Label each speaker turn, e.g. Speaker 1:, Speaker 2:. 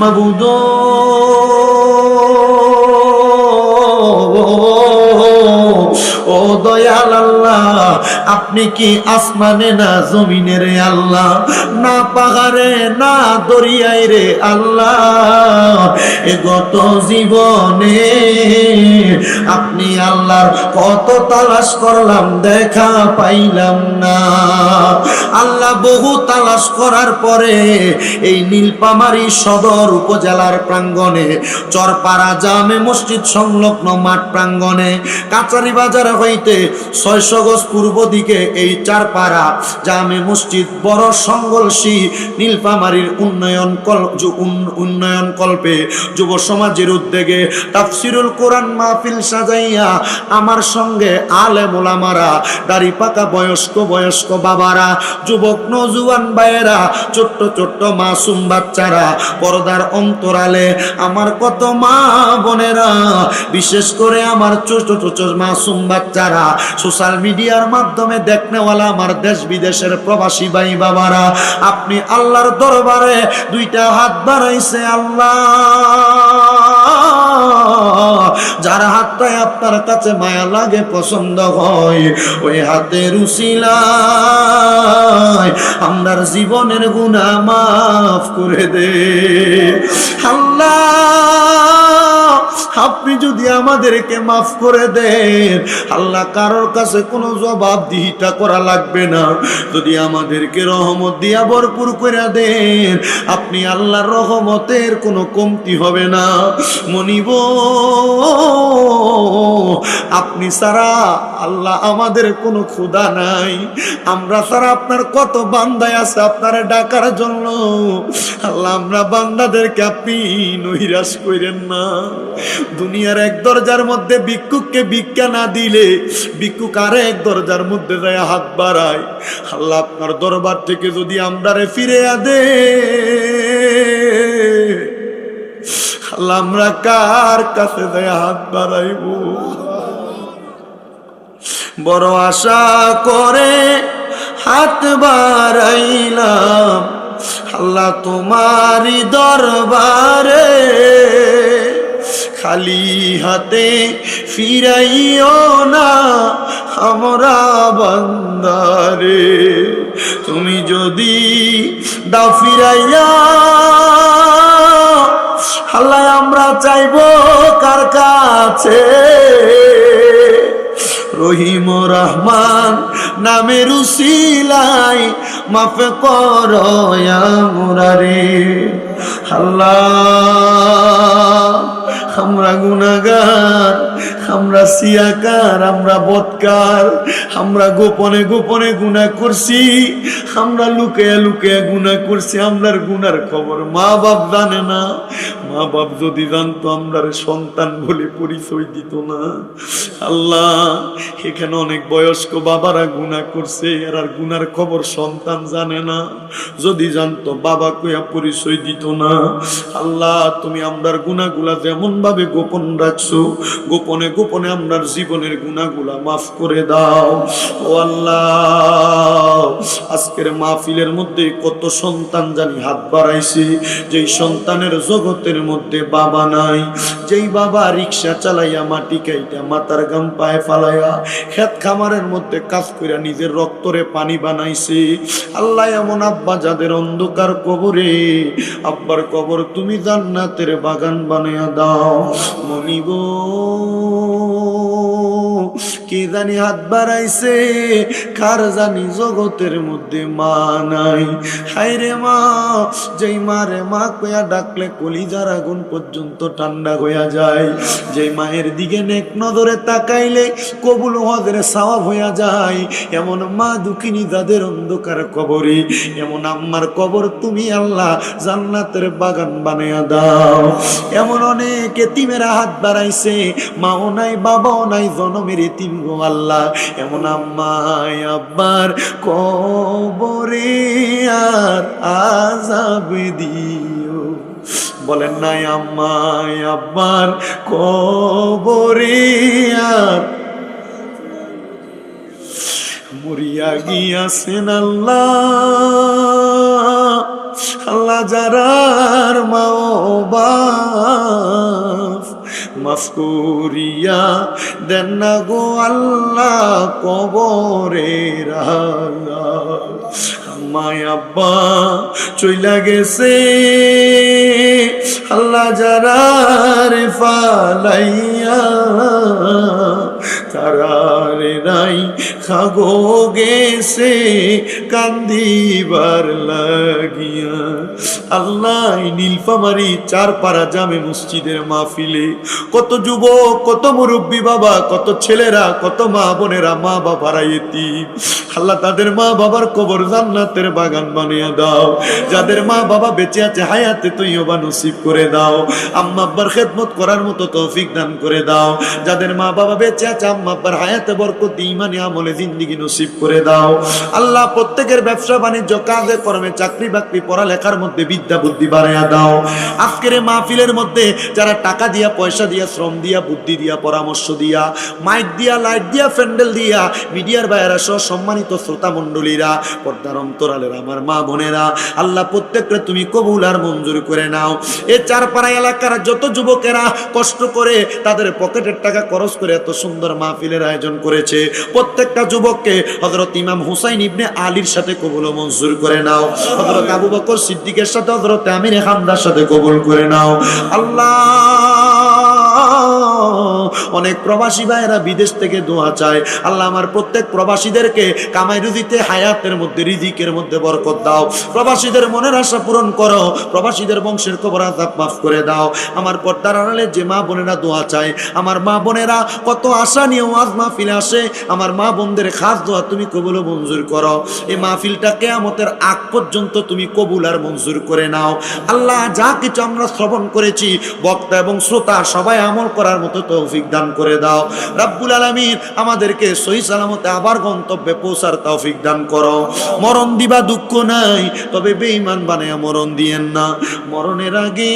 Speaker 1: মাবুদ আপনি কি আসমানে না জমিনের আল্লাহ? না পাহাড়ে, না দরিয়ায় রে আল্লাহ। এ গত জীবনে আপনি আল্লাহর কত তালাশ করলাম, দেখা পাইলাম না। আল্লাহ বহু তালাশ করার পরে এই নীলপামারি সদর উপজেলার প্রাঙ্গণে, চরপাড়া জামে মসজিদ সংলগ্ন মাঠ প্রাঙ্গণে কাচারি বাজার হইতে ছয়শো গজ পূর্ব দিকে এই চারপাড়া জামে মসজিদ, বড় সংগলসী নীলপামারির উন্নয়ন কল উন্নয়ন কল্পে যুব সমাজের উদ্যোগে তাফসিরুল কোরআন মাহফিল সাজাইয়া আমার সঙ্গে আলে মোলামারা দাড়ি পাকা বয়স্ক বয়স্ক বাবারা, যুবক নজুয়ান ভাইয়েরা, ছোট্ট ছোট্ট মাসুম বাচ্চারা, পর্দার অন্তরালে আমার কত মা বোনেরা, বিশেষ করে আমার ছোট ছোট মাসুম বাচ্চারা, সোশ্যাল মিডিয়ার মাধ্যমে দেখনেওয়ালা আমার দেশ বিদেশের প্রবাসী ভাই বাবারা, আপনি আল্লাহর দরবারে দুইটা হাত বাড়াইছে আল্লাহ। যার হাতটাই আপনার কাছে মায়া লাগে, পছন্দ হয়, ওই হাতে উসিলায় আপনার জীবনের গুণা মাফ করে দে। আল্লাহ। আপনি যদি আমাদেরকে মাফ করে দেন, আল্লাহ কারোর কাছে কোনো জবাব দিহিটা করা লাগবে না। যদি আমাদেরকে রহমত দিয়া ভরপুর করে দেন, আপনি আল্লাহর রহমতের কোনো কমতি হবে না। মনিব আপনি ছাড়া আল্লাহ আমাদের কোনো ক্ষুধা নাই। আমরা ছাড়া আপনার কত বান্দায় আছে আপনার ডাকার জন্য। আল্লাহ, আমরা বান্দাদেরকে আপনি নৈরাশ করেন না। দুনিয়ার এক দরজার মধ্যে ভিক্ষুককে ভিক্ষা না দিলে ভিক্ষুক আর এক দরজার মধ্যে যায় হাত বাড়ায়। আল্লাহ, আপনার দরবার থেকে যদি আমরারে ফিরে আদে আল্লাহ, আমরা কার কাছে যায় হাত বাড়াইব? বড় আশা করে হাত বাড়াইলাম। আল্লাহ তোমারই দরবারে খালি হাতে ফিরাইও না আমরা বান্দারে। তুমি যদি দাও ফিরাইয়া, আল্লাহ আমরা চাইব কার কাছে? রহিম রহমান নামের উসিলাই মাফে করি আল্লাহ আমরা গুনাগার আমরা সিয়াকার, আমরা বৎকার, আমরা গোপনে গোপনে গুণা করছি, আমরা লুকিয়ে লুকিয়ে গুণা করছি, আমরার গুনার খবর মা বাপ জানে না। মা বাপ যদি জানতো, আমরার সন্তান বলে পরিচয় দিত না। আল্লাহ, এখানে অনেক বয়স্ক বাবারা গুণা করছে, আর গুনার খবর সন্তান জানে না। যদি জানতো, বাবা কইয়া পরিচয় দিত না। আল্লাহ, তুমি আমরার গুণাগুলা যেমন ভাবে গোপন রাখছো, গোপনে গোপনে আপনার জীবনের গুণাগুলা মাফ করে দাও। ও আল্লাহ। আজকের মাহফিলের মধ্যে কত সন্তান জানি হাত বাড়াইছে। যেই সন্তানের জগতের মধ্যে বাবা নাই, যেই বাবা রিক্সা চালাইয়া মাটি কাইটা মাথার গাম পায়ে ফালাইয়া খেত খামারের মধ্যে কাজ কইরা নিজের রক্তরে পানি বানাইছে। আল্লাহ এমন আব্বা যাদের অন্ধকার কবরে, আব্বার কবর তুমি জান্নাতের বাগান বানাইয়া দাও। মনিব কি জানি হাত বাড়াইছে? কার জানি জগতের মধ্যে মা নাই? হাইরে মা, যেই মারে মা কয়া ডাকলে কলিজার আগুন পর্যন্ত ঠান্ডা হইয়া যায়। যেই মায়ের দিকে নেক নজরে তাকাইলে কবুল হজরে সাওয়াব হইয়া যায়। এমন মা দুঃখিনী যাদের অন্ধকার কবরে, এমন আম্মার কবর তুমি আল্লাহ জান্নাতের বাগান বানাইয়া দাও। এমন অনেক এতিমেরা হাত বাড়াইছে, মাও নাই, বাবাও নাই, জনমের এতিম গো আল্লাহ, এমন আম্মাই আব্বার কবরে আর আজাব দিও। বলেন নাই আম্মাই আব্বার কবরে আর মরিয়া গিয়াছেন আল্লাহ। আল্লাহ যারার মা করিয়া দেন না গো আল্লাহ কবরে মায় আব্বা চইলা গেছে। আল্লাহ যারা রে ফালাইয়া তারারে নাই। খাগো গেছে, কান্দিবার লাগিয়া। আল্লাহ নীলফামারি চার পাড়া জামে মসজিদের মাহফিলে কত যুবক, কত মুরব্বী বাবা, কত ছেলেরা, কত মা বোনেরা, মা বাবারা এতিম। আল্লাহ তাদের মা বাবার কবর জান্নাতের বাগান বানিয়ে দাও। যাদের মা বাবা বেঁচে আছে, হায়াতে তৈবা নসিব করে দাও। আম্মা আব্বার খেদমত করার মতো তৌফিক দান করে দাও। যাদের মা বাবা বেঁচে আছে সম্মানিত শ্রোতা মণ্ডলীরা, পর্দার অন্তরালের আমার মা বোনেরা, আল্লাহ প্রত্যেকটা তুমি কবুল আর মঞ্জুর করে নাও। এ চারপাড়া এলাকার যত যুবকেরা কষ্ট করে তাদের পকেটের টাকা খরচ করে এত সুন্দর মাহফিলের আয়োজন করেছে। প্রত্যেকটা যুবককে হজরত ইমাম হুসাইন ইবনে আলীর সাথে কবুল ও মঞ্জুর করে নাও। হজরত আবু বকর সিদ্দিকের সাথে হজরত আমির হামদার সাথে কবুল করে নাও। আল্লাহ অনেক প্রবাসী ভাইয়েরা বিদেশ থেকে দোয়া চায়। আল্লাহ আমার প্রত্যেক প্রবাসীদেরকে কামাই রুজিতে, হায়াতের মধ্যে, রিজিকের মধ্যে বরকত দাও। প্রবাসীদের মনের আশা পূরণ করো। প্রবাসীদের বংশের কবর আজাব মাফ করে দাও। আমার পর্দার আড়ালে যে মা বোনেরা দোয়া চায়, আমার মা বোনেরা কত আশা নিয়ে ওয়াজ মাহফিলে আসে, আমার মা বোনদের খাস দোয়া তুমি কবুল মঞ্জুর করো। এই মাহফিলটা কেয়ামতের আগ পর্যন্ত তুমি কবুল আর মঞ্জুর করে নাও। আল্লাহ যা কিছু আমরা শ্রবণ করেছি, বক্তা এবং শ্রোতা সবাই আমল করার মতো তৌফিক দান করে দাও। রাব্বুল আলমিন আমাদেরকে সহি সালামতে আবার গন্তব্যে পৌঁছার তৌফিক দান করো। মরণ দিবা দুঃখ নাই, তবে বেঈমান বানায় মরণ দিয়েন না। মরণের আগে